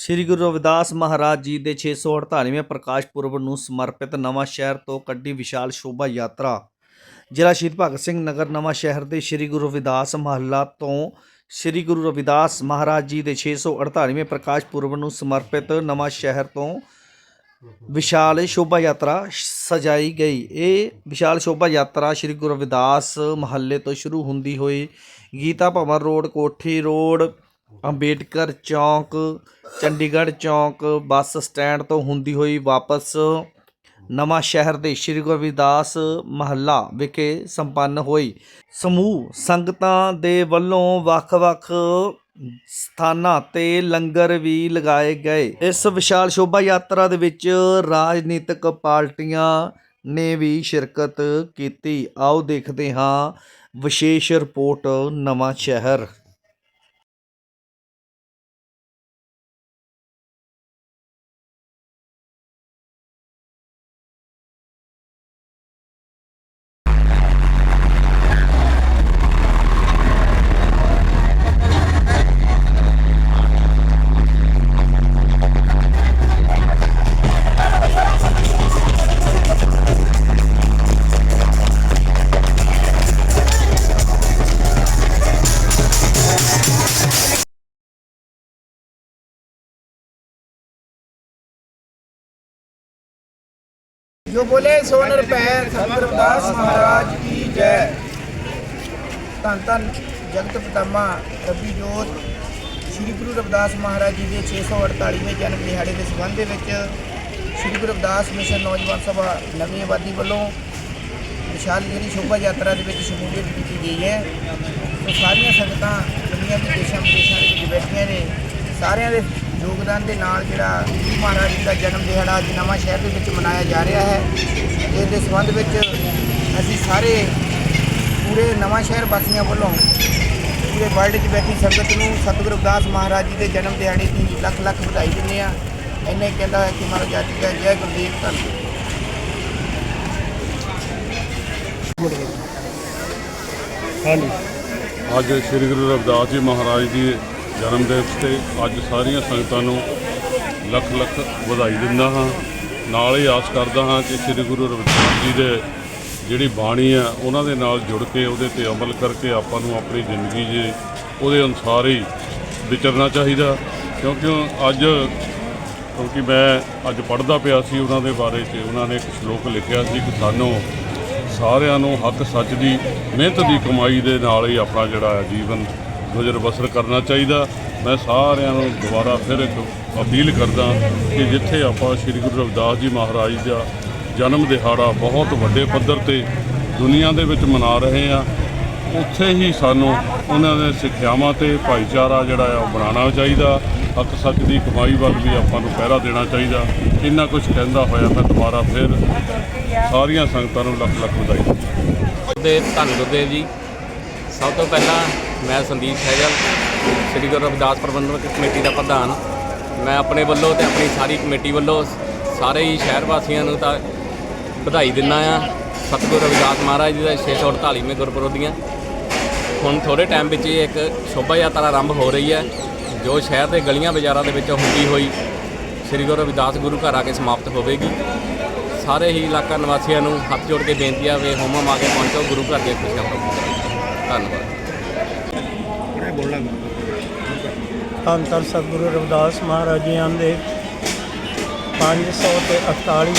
ਸ੍ਰੀ ਗੁਰੂ ਰਵਿਦਾਸ ਮਹਾਰਾਜ ਜੀ ਦੇ 648ਵੇਂ ਪ੍ਰਕਾਸ਼ ਪੁਰਬ ਨੂੰ ਸਮਰਪਿਤ ਨਵਾਂ ਸ਼ਹਿਰ ਤੋਂ ਕੱਢੀ ਵਿਸ਼ਾਲ ਸ਼ੋਭਾ ਯਾਤਰਾ। ਜ਼ਿਲ੍ਹਾ ਸ਼ਹੀਦ ਭਗਤ ਸਿੰਘ ਨਗਰ ਨਵਾਂ ਸ਼ਹਿਰ ਦੇ ਸ੍ਰੀ ਗੁਰੂ ਰਵਿਦਾਸ ਮਹੱਲਾ ਤੋਂ ਸ੍ਰੀ ਗੁਰੂ ਰਵਿਦਾਸ ਮਹਾਰਾਜ ਜੀ ਦੇ 648ਵੇਂ ਪ੍ਰਕਾਸ਼ ਪੁਰਬ ਨੂੰ ਸਮਰਪਿਤ ਨਵਾਂ ਸ਼ਹਿਰ ਤੋਂ ਵਿਸ਼ਾਲ ਸ਼ੋਭਾ ਯਾਤਰਾ ਸਜਾਈ ਗਈ। ਇਹ ਵਿਸ਼ਾਲ ਸ਼ੋਭਾ ਯਾਤਰਾ ਸ੍ਰੀ ਗੁਰੂ ਰਵਿਦਾਸ ਮਹੱਲੇ ਤੋਂ ਸ਼ੁਰੂ ਹੁੰਦੀ ਹੋਈ ਗੀਤਾ ਭਵਨ ਰੋਡ, ਕੋਠੀ ਰੋਡ ਅੰਬੇਡਕਰ ਚੌਂਕ, ਚੰਡੀਗੜ੍ਹ ਚੌਂਕ ਬੱਸ ਸਟੈਂਡ ਤੋਂ ਹੁੰਦੀ ਹੋਈ ਵਾਪਸ ਨਵਾਂ ਸ਼ਹਿਰ ਦੇ ਸ੍ਰੀ ਗੁਰੂ ਰਵਿਦਾਸ ਮਹੱਲਾ ਵਿਖੇ ਸੰਪੰਨ ਹੋਈ। ਸਮੂਹ ਸੰਗਤਾਂ ਦੇ ਵੱਲੋਂ ਵੱਖ-ਵੱਖ ਸਥਾਨਾਂ ਤੇ ਲੰਗਰ ਵੀ ਲਗਾਏ ਗਏ। ਇਸ ਵਿਸ਼ਾਲ ਸ਼ੋਭਾ ਯਾਤਰਾ ਦੇ ਵਿੱਚ ਰਾਜਨੀਤਿਕ ਪਾਰਟੀਆਂ ਨੇ ਵੀ ਸ਼ਿਰਕਤ ਕੀਤੀ। ਆਓ ਦੇਖਦੇ ਹਾਂ ਵਿਸ਼ੇਸ਼ ਰਿਪੋਰਟ ਨਵਾਂ ਸ਼ਹਿਰ। ਜੋ ਬੋਲੇ ਸੋ ਨਿਰਭੈ ਸਤਿਗੁਰ ਰਵਿਦਾਸ ਮਹਾਰਾਜ ਕੀ ਜੈ। ਧੰਨ ਧੰਨ ਜਗਤ ਪਿਤਾਮਾ ਰੱਬੀ ਜੋਤ, ਸ੍ਰੀ ਗੁਰੂ ਰਵਿਦਾਸ ਮਹਾਰਾਜ ਜੀ ਦੇ 648ਵੇਂ ਜਨਮ ਦਿਹਾੜੇ ਦੇ ਸੰਬੰਧ ਦੇ ਵਿੱਚ ਸ੍ਰੀ ਗੁਰੂ ਰਵਿਦਾਸ ਮਿਸ਼ਨ ਨੌਜਵਾਨ ਸਭਾ ਨਵੀਂ ਆਬਾਦੀ ਵੱਲੋਂ ਵਿਸ਼ਾਲ ਜਿਹੜੀ ਸ਼ੋਭਾ ਯਾਤਰਾ ਦੇ ਵਿੱਚ ਸ਼ਮੂਲੀਅਤ ਕੀਤੀ ਗਈ ਹੈ। ਸੋ ਸਾਰੀਆਂ ਸੰਗਤਾਂ ਦੁਨੀਆ ਦੇ ਦੇਸ਼ਾਂ ਵਿਦੇਸ਼ਾਂ ਵਿੱਚ ਬੈਠੀਆਂ ਨੇ। ਸਾਰਿਆਂ ਦੇ ਯੋਗਦਾਨ ਦੇ ਨਾਲ ਜਿਹੜਾ ਗੁਰੂ ਮਹਾਰਾਜ ਜੀ ਦਾ ਜਨਮ ਦਿਹਾੜਾ ਅੱਜ ਨਵਾਂ ਸ਼ਹਿਰ ਦੇ ਵਿੱਚ ਮਨਾਇਆ ਜਾ ਰਿਹਾ ਹੈ। ਇਸ ਦੇ ਸੰਬੰਧ ਵਿੱਚ ਅਸੀਂ ਸਾਰੇ ਪੂਰੇ ਨਵਾਂ ਸ਼ਹਿਰ ਵਾਸੀਆਂ ਵੱਲੋਂ ਪੂਰੇ ਵਰਲਡ 'ਚ ਬੈਠੀ ਸੰਗਤ ਨੂੰ ਸਤਿਗੁਰੂ ਰਵਿਦਾਸ ਮਹਾਰਾਜ ਜੀ ਦੇ ਜਨਮ ਦਿਹਾੜੇ ਦੀ ਲੱਖ ਲੱਖ ਵਧਾਈ ਦਿੰਦੇ ਆ ਇੰਨੇ ਕਹਿੰਦਾ ਹੈ ਕਿ ਮਹਾਰਾਜ ਜੀ ਦਾ ਜੈ ਗੁਰਦੇਵ ਧੰਨ। ਅੱਜ ਸ੍ਰੀ ਗੁਰੂ ਰਵਿਦਾਸ ਜੀ ਮਹਾਰਾਜ ਜੀ ਜਨਮ ਦਿਵਸ ਤੇ ਅੱਜ ਸਾਰੀਆਂ ਸੰਗਤਾਂ ਨੂੰ ਲੱਖ ਲੱਖ ਵਧਾਈ ਦਿੰਦਾ ਹਾਂ। ਨਾਲ ਹੀ ਆਸ ਕਰਦਾ ਹਾਂ ਕਿ ਸ੍ਰੀ ਗੁਰੂ ਰਵਿਦਾਸ ਜੀ ਦੇ ਜਿਹੜੀ ਬਾਣੀ ਆ ਉਹਨਾਂ ਦੇ ਨਾਲ ਜੁੜ ਕੇ, ਉਹਦੇ ਤੇ ਅਮਲ ਕਰਕੇ ਆਪਾਂ ਨੂੰ ਆਪਣੀ ਜ਼ਿੰਦਗੀ 'ਚ ਉਹਦੇ ਅਨੁਸਾਰ ਹੀ ਵਿਚਰਨਾ ਚਾਹੀਦਾ। ਕਿਉਂਕਿ ਅੱਜ, ਕਿਉਂਕਿ ਮੈਂ ਅੱਜ ਪੜ੍ਹਦਾ ਪਿਆ ਸੀ ਉਹਨਾਂ ਦੇ ਬਾਰੇ 'ਚ, ਉਹਨਾਂ ਨੇ ਇੱਕ ਸ਼ਲੋਕ ਲਿਖਿਆ ਸੀ ਕਿ ਸਾਨੂੰ ਸਾਰਿਆਂ ਨੂੰ ਹੱਕ ਸੱਚ ਦੀ ਮਿਹਨਤ ਦੀ ਕਮਾਈ ਦੇ ਨਾਲ ਹੀ ਆਪਣਾ ਜਿਹੜਾ ਹੈ ਜੀਵਨ ਗੁਜ਼ਰ ਬਸਰ ਕਰਨਾ ਚਾਹੀਦਾ। ਮੈਂ ਸਾਰਿਆਂ ਨੂੰ ਦੁਬਾਰਾ ਫਿਰ ਇੱਕ ਅਪੀਲ ਕਰਦਾ ਕਿ ਜਿੱਥੇ ਆਪਾਂ ਸ੍ਰੀ ਗੁਰੂ ਰਵਿਦਾਸ ਜੀ ਮਹਾਰਾਜ ਦਾ ਜਨਮ ਦਿਹਾੜਾ ਬਹੁਤ ਵੱਡੇ ਪੱਧਰ ਤੇ ਦੁਨੀਆ ਦੇ ਵਿੱਚ ਮਨਾ ਰਹੇ ਆ, ਉੱਥੇ ਹੀ ਸਾਨੂੰ ਉਹਨਾਂ ਦੇ ਸਿੱਖਿਆਵਾਂ ਤੇ ਭਾਈਚਾਰਾ ਜਿਹੜਾ ਆ ਉਹ ਬਣਾਉਣਾ ਚਾਹੀਦਾ। ਹੱਕ ਸੱਚ ਦੀ ਕਮਾਈ ਵੱਲ ਵੀ ਆਪਾਂ ਨੂੰ ਪਹਿਰਾ ਦੇਣਾ ਚਾਹੀਦਾ। ਇੰਨਾ ਕੁਝ ਕਹਿੰਦਾ ਹੋਇਆ ਮੈਂ ਦੁਬਾਰਾ ਫਿਰ ਸਾਰੀਆਂ ਸੰਗਤਾਂ ਨੂੰ ਲੱਖ ਲੱਖ ਵਧਾਈ ਦਿੰਦਾ। ਦੇ ਧੰਨ ਗੁਰਦੇਵ ਜੀ, ਸਭ ਤੋਂ ਪਹਿਲਾਂ ਮੈਂ ਸੰਦੀਪ ਸਹਿਗਲ ਸ੍ਰੀ ਗੁਰੂ ਰਵਿਦਾਸ ਪ੍ਰਬੰਧਕ ਕਮੇਟੀ ਦਾ ਪ੍ਰਧਾਨ। ਮੈਂ ਆਪਣੇ ਵੱਲੋਂ ਤੇ ਆਪਣੀ ਸਾਰੀ ਕਮੇਟੀ ਵੱਲੋਂ ਸਾਰੇ ਹੀ ਸ਼ਹਿਰ ਵਾਸੀਆਂ ਨੂੰ ਤਾਂ ਵਧਾਈ ਦਿੰਦਾ ਆ ਸਤਿਗੁਰੂ ਰਵਿਦਾਸ ਮਹਾਰਾਜ ਜੀ ਦਾ 648ਵੇਂ ਗੁਰਪੁਰਬ ਦੀਆਂ। ਹੁਣ ਥੋੜੇ ਟਾਈਮ ਵਿੱਚ ਇਹ ਇੱਕ ਸ਼ੋਭਾ ਯਾਤਰਾ ਆਰੰਭ ਹੋ ਰਹੀ ਹੈ, ਜੋ ਸ਼ਹਿਰ ਦੇ ਗਲੀਆਂ ਬਾਜ਼ਾਰਾਂ ਦੇ ਵਿੱਚ ਹੁੰਦੀ ਹੋਈ ਸ੍ਰੀ ਗੁਰੂ ਰਵਿਦਾਸ ਗੁਰੂ ਘਰ ਆ ਕੇ ਸਮਾਪਤ ਹੋਵੇਗੀ। ਸਾਰੇ ਹੀ ਇਲਾਕਾ ਨਿਵਾਸੀਆਂ ਨੂੰ ਹੱਥ ਜੋੜ ਕੇ ਬੇਨਤੀ ਆ ਵੀ ਹੋਮਾ ਮਾ ਕੇ ਪਹੁੰਚੋ, ਗੁਰੂ ਘਰ ਦੇ ਖੁਸ਼ੀਆਂ ਪ੍ਰਾਪਤ ਕਰੋ ਧੰਨਵਾਦ। ਧੰਨ ਧੰਨ ਸਤਿਗੁਰੂ ਰਵਿਦਾਸ ਮਹਾਰਾਜ ਜੀ ਦੇ 500 ਤੇ 48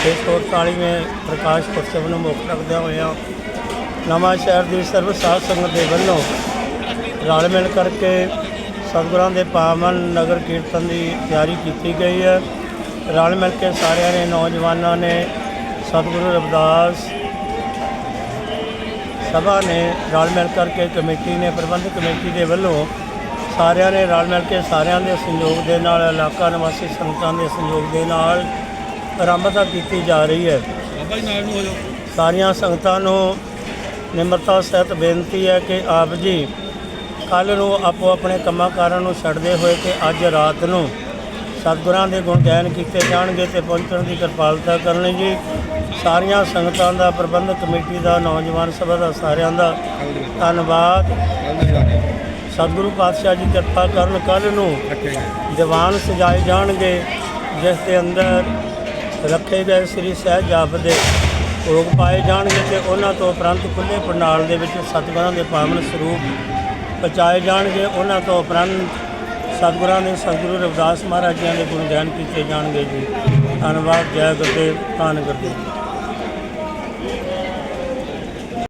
648ਵੇਂ ਪ੍ਰਕਾਸ਼ ਪੁਰਸਵ ਨੂੰ ਮੁੱਖ ਰੱਖਦਿਆਂ ਹੋਇਆਂ ਨਵਾਂ ਸ਼ਹਿਰ ਦੀ ਸਰਬ ਸਾਧ ਸੰਗਤ ਦੇ ਵੱਲੋਂ ਰਲ ਮਿਲ ਕਰਕੇ ਸਤਿਗੁਰਾਂ ਦੇ ਪਾਵਨ ਨਗਰ ਕੀਰਤਨ ਦੀ ਤਿਆਰੀ ਕੀਤੀ ਗਈ ਹੈ। ਰਲ ਮਿਲ ਕੇ ਸਾਰਿਆਂ ਨੇ, ਨੌਜਵਾਨਾਂ ਨੇ ਸਤਿਗੁਰੂ ਰਵਿਦਾਸ ਸਭਾ ਨੇ ਰਲ ਮਿਲ ਕਰਕੇ ਕਮੇਟੀ ਨੇ ਪ੍ਰਬੰਧਕ ਕਮੇਟੀ ਦੇ ਵੱਲੋਂ ਸਾਰਿਆਂ ਨੇ ਰਲ ਮਿਲ ਕੇ ਸਾਰਿਆਂ ਦੇ ਸਹਿਯੋਗ ਦੇ ਨਾਲ ਇਲਾਕਾ ਨਿਵਾਸੀ ਸੰਗਤਾਂ ਦੇ ਸਹਿਯੋਗ ਦੇ ਨਾਲ ਆਰੰਭਤਾ ਕੀਤੀ ਜਾ ਰਹੀ ਹੈ। ਸਾਰੀਆਂ ਸੰਗਤਾਂ ਨੂੰ ਨਿਮਰਤਾ ਸਹਿਤ ਬੇਨਤੀ ਹੈ ਕਿ ਆਪ ਜੀ ਕੱਲ ਨੂੰ ਆਪੋ ਆਪਣੇ ਕੰਮਾਂ ਕਾਰਾਂ ਨੂੰ ਛੱਡਦੇ ਹੋਏ ਕਿ ਅੱਜ ਰਾਤ ਨੂੰ ਸਤਿਗੁਰਾਂ ਦੇ ਗੁਣ ਗਾਇਨ ਕੀਤੇ ਜਾਣਗੇ ਤੇ ਪਹੁੰਚਣ ਦੀ ਕਿਰਪਾਲਤਾ ਕਰਨੀ ਜੀ। ਸਾਰੀਆਂ ਸੰਗਤਾਂ ਦਾ ਪ੍ਰਬੰਧਕ ਕਮੇਟੀ ਦਾ, ਨੌਜਵਾਨ ਸਭਾ ਦਾ, ਸਾਰਿਆਂ ਦਾ ਧੰਨਵਾਦ। ਸਤਿਗੁਰੂ ਪਾਤਸ਼ਾਹ ਜੀ ਕਿਰਪਾ ਕਰਨ ਕੱਲ੍ਹ ਨੂੰ ਦੀਵਾਨ ਸਜਾਏ ਜਾਣਗੇ, ਜਿਸ ਦੇ ਅੰਦਰ ਰੱਖੇ ਗਏ ਸ੍ਰੀ ਸਹਿਜ ਜਾਪ ਦੇ ਭੋਗ ਪਾਏ ਜਾਣਗੇ ਤੇ ਉਹਨਾਂ ਤੋਂ ਉਪਰੰਤ ਖੁੱਲੇ ਪੰਡਾਲ ਦੇ ਵਿੱਚ ਸਤਿਗੁਰਾਂ ਦੇ ਪਾਵਨ ਸਰੂਪ ਪਹੁੰਚਾਏ ਜਾਣਗੇ। ਉਹਨਾਂ ਤੋਂ ਉਪਰੰਤ ਸਤਿਗੁਰਾਂ ਦੇ ਸਤਿਗੁਰੂ ਰਵਿਦਾਸ ਮਹਾਰਾਜ ਜੀ ਦੇ ਗੁਣ ਗਾਇਨ ਕੀਤੇ ਜਾਣਗੇ ਜੀ। ਧੰਨਵਾਦ, ਜੈ ਗੁਰਦੇਵ, ਧੰਨ ਗੁਰਦੇਵ।